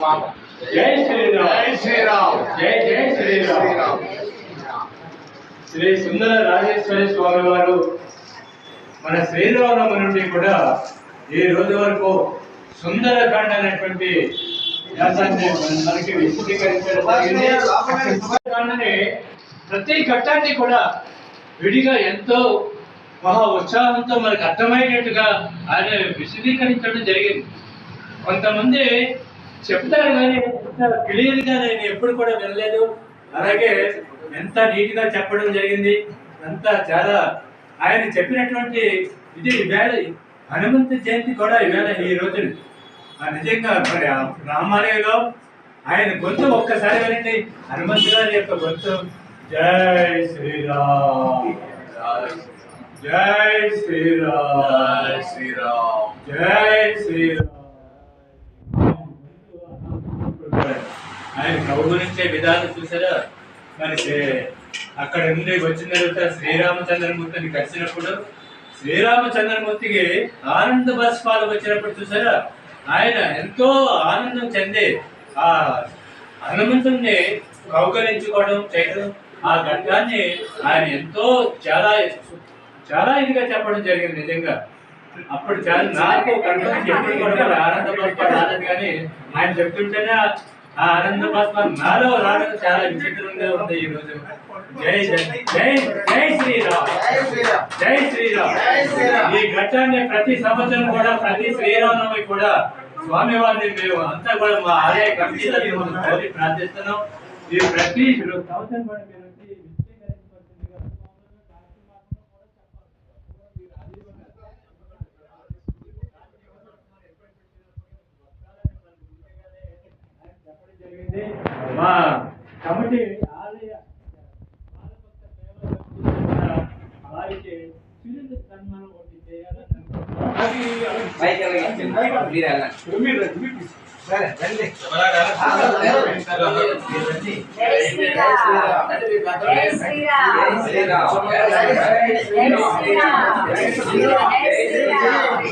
జై శ్రీరామ్. జై శ్రీరామ్. జై జై శ్రీరామ్ శ్రీ సుందర రాజేశ్వరి స్వామి వారు మన శ్రీరామనవమి నుండి కూడా ఈ రోజు వరకు సుందరకాండ అనేటువంటి మనకి విశదీకరించడం ప్రతి ఘట్టాన్ని కూడా విడిగా ఎంతో మహా ఉత్సాహంతో మనకు అర్థమయ్యేటట్టుగా ఆయన విశదీకరించడం జరిగింది. కొంతమంది చెప్తారు కానీ క్లియర్గా నేను ఎప్పుడు కూడా వినలేదు. అలాగే ఎంత నీట్గా చెప్పడం జరిగింది అంతా చాలా ఆయన చెప్పినటువంటి ఇది ఈవేళ హనుమంతు జయంతి కూడా ఈవేళ ఈ రోజు ఆ నిజంగా మరి రామాలయంలో ఆయన గొంతు ఒక్కసారి వినండి. హనుమంతు గారి యొక్క గొంతు. జై శ్రీరామ్. జై శ్రీరామ్. జై శ్రీరామ్. జై శ్రీరామ్. ఆయన కౌగులించే విధానం చూసారా? మరి అక్కడ నుండి వచ్చిన తర్వాత శ్రీరామచంద్రమూర్తిని కలిసినప్పుడు శ్రీరామచంద్రమూర్తికి ఆనంద బస్పాలు వచ్చినప్పుడు చూసారా? ఆయన ఎంతో ఆనందం చెంది ఆ హనుమంతుణ్ణి కౌకరించుకోవడం చేయడం ఆ ఘట్టాన్ని ఆయన ఎంతో చాలా చాలా ఇదిగా చెప్పడం జరిగింది నిజంగా. అప్పుడు చాలా నాకు కనుక ఆనంద కానీ ఆయన చెప్తుంటేనే ఆ- ఆనంద బాష్పాలు నాలో రావడం చాలా విచిత్రంగా ఉంది ఈ రోజు. జై జై జై శ్రీరామ్. జై శ్రీరామ్. ఈ ఘట్టాన్ని ప్రతి సంవత్సరం కూడా ప్రతి శ్రీరామనవమి కూడా స్వామి వారిని మేము అంతా కూడా మా ఆలయ కమిటీ తరఫున మనం కోరి ప్రార్థిస్తున్నాం. ఈ ప్రతి సంవత్సరం కూడా చేసి మా కమిటీ ఆలయ వారికి చిరుత సన్మానం ఒకటి చేయాలని సరే రండి శ్రీరామ్.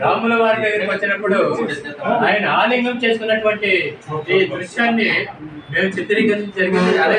రాముల వారి దగ్గరికి వచ్చినప్పుడు ఆయన ఆలింగం చేసుకున్నటువంటి ఈ దృశ్యాన్ని మేము చిత్రీకరించడం అదే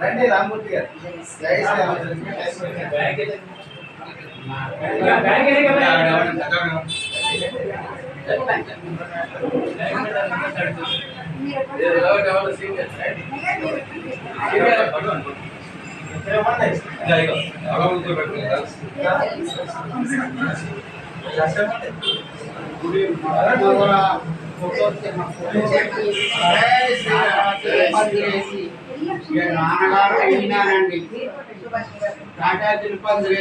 రండి రామూర్తి గారు గుడి శ్రీరామ్ జై శ్రీరామ్ బ్యాగ్ ఏది? ఇలా బ్యాగ్ ఏది కదా? బ్యాగ్ ఏది? నాన్నగారు అయినారండి టాటా తిరుపతి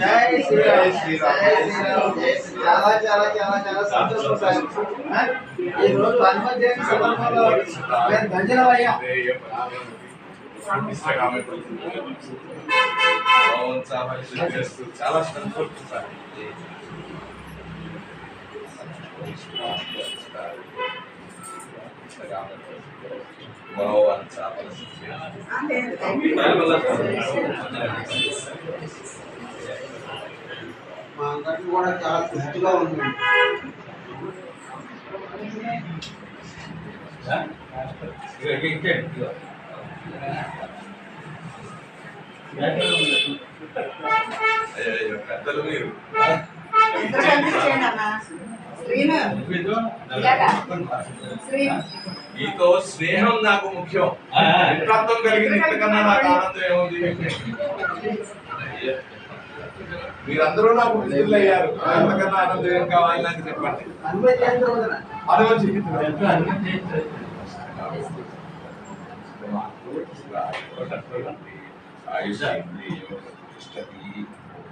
జై శ్రీరామ్ జై శ్రీరామ్ జై శ్రీరామ్ చాలా చాలా చాలా చాలా సంతోషం సార్ ఆ? ఈ రోజు హనుమత్ జయంతి సందర్భంలో నేను ధన్యవాదం అయ్యా చాలా సంతోషం సార్ భగవాన్ చాలా మా అందరికి కూడా చాలా తృప్తిగా ఉంది. పెద్దలు మీరు. మీతో స్నేహం నాకు ముఖ్యం మిత్రత్వం కలిగిన ఇంతకన్నా నాకు ఆనందం ఏముంది మీరందరూ నాకు మిత్రులు అయ్యారు అంతకన్నా ఆనందం ఏం కావాలి నాకు చెప్పండి హనుమత్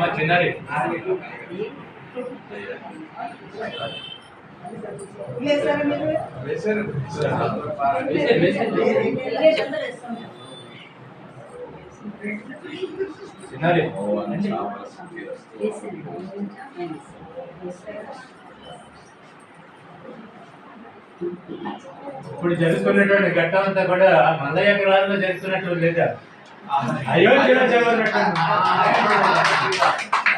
రోజున అది ఇప్పుడు జరుగుతున్నటువంటి ఘట్టం అంతా కూడా మల్లయ్య గ్రామంలో జరుగుతున్నట్టు లేదా అయోధ్యలో జరుగుతున్నట్టు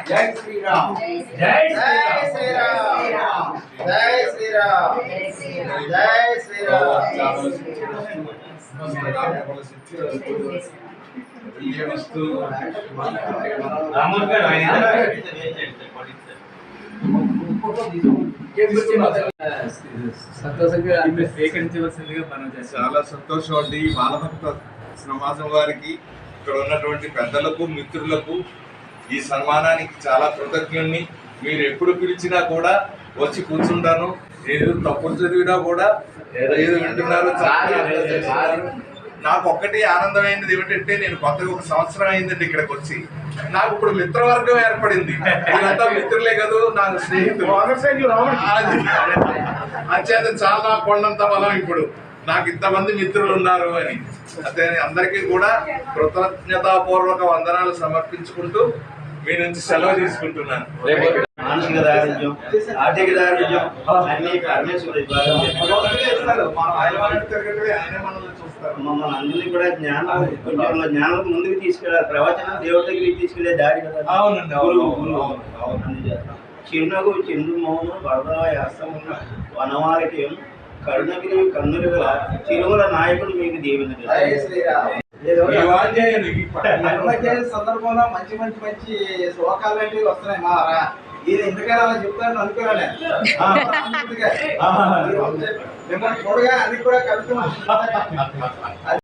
జై శ్రీరామ్ జై శ్రీరామ్ జై శ్రీరామ్ జై శ్రీరామ్ రామూర్ గారు ఆయన సంతోషంగా స్వీకరించవలసిందిగా మనం చాలా సంతోషం అండి. బాలభక్త సమాజం వారికి ఇక్కడ ఉన్నటువంటి పెద్దలకు మిత్రులకు ఈ సన్మానానికి చాలా కృతజ్ఞుణ్ణి మీరు ఎప్పుడు పిలిచినా కూడా వచ్చి కూర్చుంటాను. ఏదో తప్పులు చదివినా కూడా ఏదో వింటున్నారు చాలా నాకు ఒక్కటి ఆనందమైనది ఏమిటంటే నేను కొత్తగా ఒక సంవత్సరం అయిందండి ఇక్కడికి వచ్చి. నాకు ఇప్పుడు మిత్రవర్గం ఏర్పడింది. వీళ్ళంతా మిత్రులే కదా నాకు స్నేహితులు. అంచేత చాలా కొండంత బలం ఇప్పుడు. నాకు ఇంతమంది మిత్రులు ఉన్నారు అని. అదే అందరికీ కూడా కృతజ్ఞతాపూర్వక వందనాలు సమర్పించుకుంటూ మీ నుంచి సెలవు తీసుకుంటున్నాను. మానసిక దారిద్ర్యం ఆర్థిక దారిద్ర్యం అన్ని పరమేశ్వరుడి. మమ్మల్ని అందరినీ కూడా జ్ఞానం ఉద్యోగంలో జ్ఞానం ముందుకు తీసుకెళ్ళాలి ప్రవచనం దేవుడి దగ్గరికి తీసుకెళ్ళే దారి కదా. చిరునగు చంద్రు మౌను వరద యాస్తమున్న వనవారికి కరుణగిరి కన్నులు గల తిరుమల నాయకుడు మీకు దీవెన సందర్భంలో మంచి మంచి మంచి శ్లోకాలు అనేవి వస్తున్నాయి మా ఈయన ఎందుకైనా అలా చెప్తారని అనుకున్నాను అందుకే. మిమ్మల్ని చూడగా అది కూడా కలుగుతున్నాం